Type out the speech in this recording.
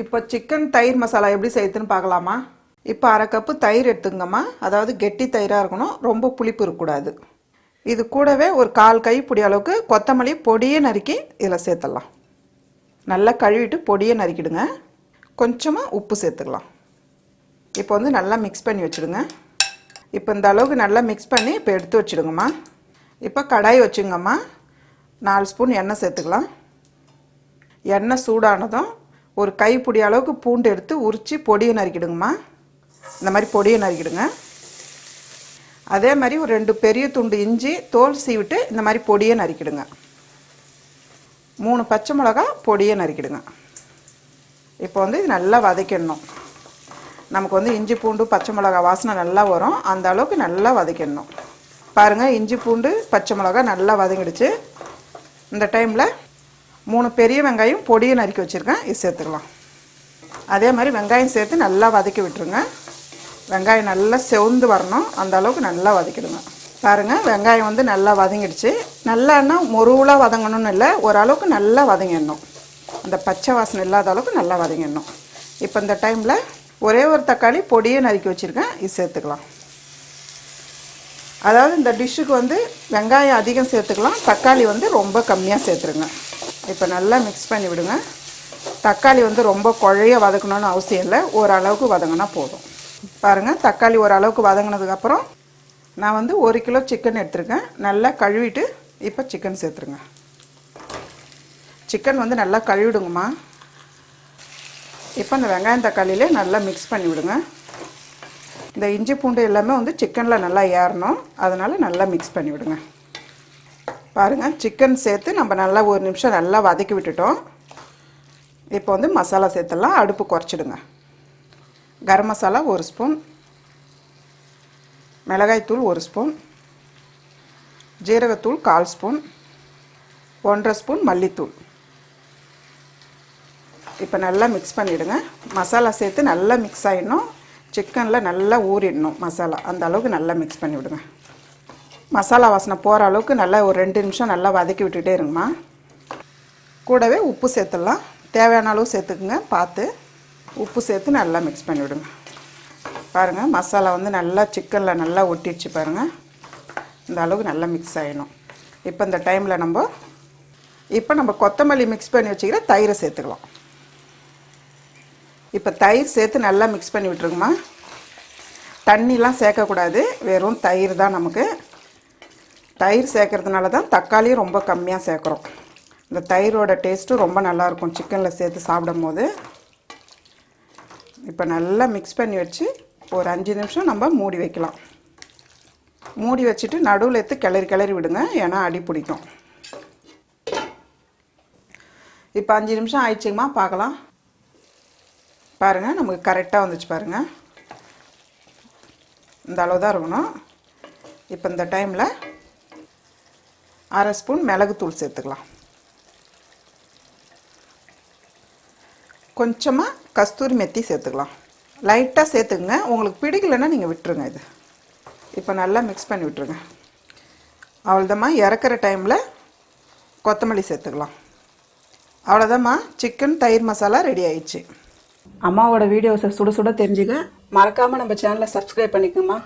இப்போ சிக்கன் தயிர் மசாலா எப்படி செய்யுதுன்னு பார்க்கலாமா? இப்போ அரை கப்பு தயிர் எடுத்துங்கம்மா அதாவது கெட்டி தயிராக இருக்கணும். ரொம்ப புளிப்பு இருக்கக்கூடாது. இது கூடவே ஒரு கால் கை பிடி அளவுக்கு கொத்தமல்லி பொடியே நறுக்கி இதில் சேர்த்துடலாம். நல்லா கழுவிட்டு பொடியை நறுக்கிடுங்க. கொஞ்சமாக உப்பு சேர்த்துக்கலாம். இப்போ வந்து நல்லா மிக்ஸ் பண்ணி வச்சுடுங்க. இப்போ இந்த அளவுக்கு நல்லா மிக்ஸ் பண்ணி இப்போ எடுத்து வச்சுடுங்கம்மா. இப்போ கடாய் வச்சுங்கம்மா. நாலு ஸ்பூன் எண்ணெய் சேர்த்துக்கலாம். எண்ணெய் சூடானதும் ஒரு கைப்பிடி அளவுக்கு பூண்டு எடுத்து உரித்து பொடியை நறுக்கிடுங்கம்மா. இந்த மாதிரி பொடியை நறுக்கிடுங்க. அதே மாதிரி ஒரு ரெண்டு பெரிய துண்டு இஞ்சி தோல் சீவிட்டு இந்த மாதிரி பொடியை நறுக்கிடுங்க. மூணு பச்சை மிளகா பொடியை நறுக்கிடுங்க. இப்போ வந்து இது நல்லா வதக்கிடணும். நமக்கு வந்து இஞ்சி பூண்டு பச்சை மிளகா வாசனை நல்லா வரும். அந்த அளவுக்கு நல்லா வதக்கிடணும். பாருங்கள் இஞ்சி பூண்டு பச்சை மிளகா நல்லா வதங்கிடுச்சு. இந்த டைமில் மூணு பெரிய வெங்காயம் பொடியை நறுக்கி வச்சுருக்கேன். இது சேர்த்துக்கலாம். அதே மாதிரி வெங்காயம் சேர்த்து நல்லா வதக்கி விட்டுருங்க. வெங்காயம் நல்லா செவந்து வரணும். அந்த அளவுக்கு நல்லா வதக்கிடுங்க. பாருங்கள் வெங்காயம் வந்து நல்லா வதங்கிடுச்சு. நல்லான்னா மொருவலாக வதங்கணும்னு இல்லை ஓரளவுக்கு நல்லா வதங்கிடணும். அந்த பச்சை வாசனை இல்லாத அளவுக்கு நல்லா வதங்கிடணும். இப்போ இந்த டைமில் ஒரே ஒரு தக்காளி பொடியை நறுக்கி வச்சுருக்கேன். இது சேர்த்துக்கலாம். அதாவது இந்த டிஷ்ஷுக்கு வந்து வெங்காயம் அதிகம் சேர்த்துக்கலாம். தக்காளி வந்து ரொம்ப கம்மியாக சேர்த்துருங்க. இப்போ நல்லா மிக்ஸ் பண்ணி விடுங்க. தக்காளி வந்து ரொம்ப குழைய வதக்கணும்னு அவசியம் இல்லை. ஓரளவுக்கு வதங்கினா போதும். பாருங்கள் தக்காளி ஓரளவுக்கு வதங்கினதுக்கப்புறம் நான் வந்து ஒரு கிலோ சிக்கன் எடுத்துருக்கேன். நல்லா கழுவிட்டு இப்போ சிக்கன் சேர்த்துருங்க. சிக்கன் வந்து நல்லா கழுவிடுங்கம்மா. இப்போ இந்த வெங்காயம் தக்காளியிலே நல்லா மிக்ஸ் பண்ணி விடுங்க. இந்த இஞ்சி பூண்டு எல்லாமே வந்து சிக்கனில் நல்லா ஏறணும். அதனால் நல்லா மிக்ஸ் பண்ணி விடுங்க. பாருங்கள் சிக்கன் சேர்த்து நம்ம நல்லா ஒரு நிமிஷம் நல்லா வதக்கி விட்டுட்டோம். இப்போ வந்து மசாலா சேர்த்துலாம் அடுப்பு குறைச்சிடுங்க. கரம் மசாலா ஒரு ஸ்பூன். மிளகாய்த்தூள் ஒரு ஸ்பூன். ஜீரகத்தூள் கால் ஸ்பூன். ஒன்றரை ஸ்பூன் மல்லித்தூள். இப்போ நல்லா மிக்ஸ் பண்ணிவிடுங்க மசாலா சேர்த்து நல்லா மிக்ஸ் ஆகிடணும் சிக்கனில் நல்லா ஊறிடணும் மசாலா. அந்த அளவுக்கு நல்லா மிக்ஸ் பண்ணிவிடுங்க. மசாலா வாசனை போகிற அளவுக்கு நல்லா ஒரு ரெண்டு நிமிஷம் நல்லா வதக்கி விட்டுட்டே இருங்கம்மா. கூடவே உப்பு சேர்த்துடலாம். தேவையான அளவு சேர்த்துக்குங்க. பார்த்து உப்பு சேர்த்து நல்லா மிக்ஸ் பண்ணி விடுங்க. பாருங்கள் மசாலா வந்து நல்லா சிக்கனில் நல்லா ஒட்டிடுச்சு பாருங்கள் இந்த அளவுக்கு நல்லா மிக்ஸ் ஆகிடணும் இப்போ இந்த டைமில் நம்ம இப்போ நம்ம கொத்தமல்லி மிக்ஸ் பண்ணி வச்சுக்கிற தயிரை சேர்த்துக்கலாம். இப்போ தயிர் சேர்த்து நல்லா மிக்ஸ் பண்ணி விட்டுருங்கம்மா. தண்ணிலாம் சேர்க்கக்கூடாது. வெறும் தயிர் தான் நமக்கு தயிர் சேர்க்கறதுனால தான் தக்காளியும் ரொம்ப கம்மியாக சேர்க்குறோம். இந்த தயிரோட டேஸ்ட்டும் ரொம்ப நல்லாயிருக்கும் சிக்கனில் சேர்த்து சாப்பிடும் போது இப்போ நல்லா மிக்ஸ் பண்ணி வச்சு ஒரு அஞ்சு நிமிஷம் நம்ம மூடி வைக்கலாம். மூடி வச்சுட்டு நடுவில் எடுத்து கிளறி கிளறி விடுங்க. ஏன்னா அடி பிடிக்கும். இப்போ அஞ்சு நிமிஷம் ஆயிடுச்சுங்கம்மா. பார்க்கலாம். பாருங்கள் நமக்கு கரெக்டாக வந்துச்சு பாருங்கள் இந்த அளவு தான் இருக்கணும். இப்போ இந்த டைமில் அரை ஸ்பூன் மிளகுத்தூள் சேர்த்துக்கலாம். கொஞ்சமாக கஸ்தூரி மெத்தி சேர்த்துக்கலாம். லைட்டாக சேர்த்துக்குங்க. உங்களுக்கு பிடிக்கலைன்னா நீங்கள் விட்டுருங்க இது. இப்போ நல்லா மிக்ஸ் பண்ணி விட்டுருங்க. அவ்வளோதாம்மா இறக்குற டைமில் கொத்தமல்லி சேர்த்துக்கலாம். அவ்வளோதாம்மா சிக்கன் தயிர் மசாலா ரெடி ஆயிடுச்சு. அம்மாவோட வீடியோஸை சுட சுட தெரிஞ்சுக்க மறக்காமல் நம்ம சேனலை சப்ஸ்கிரைப் பண்ணிக்கோமா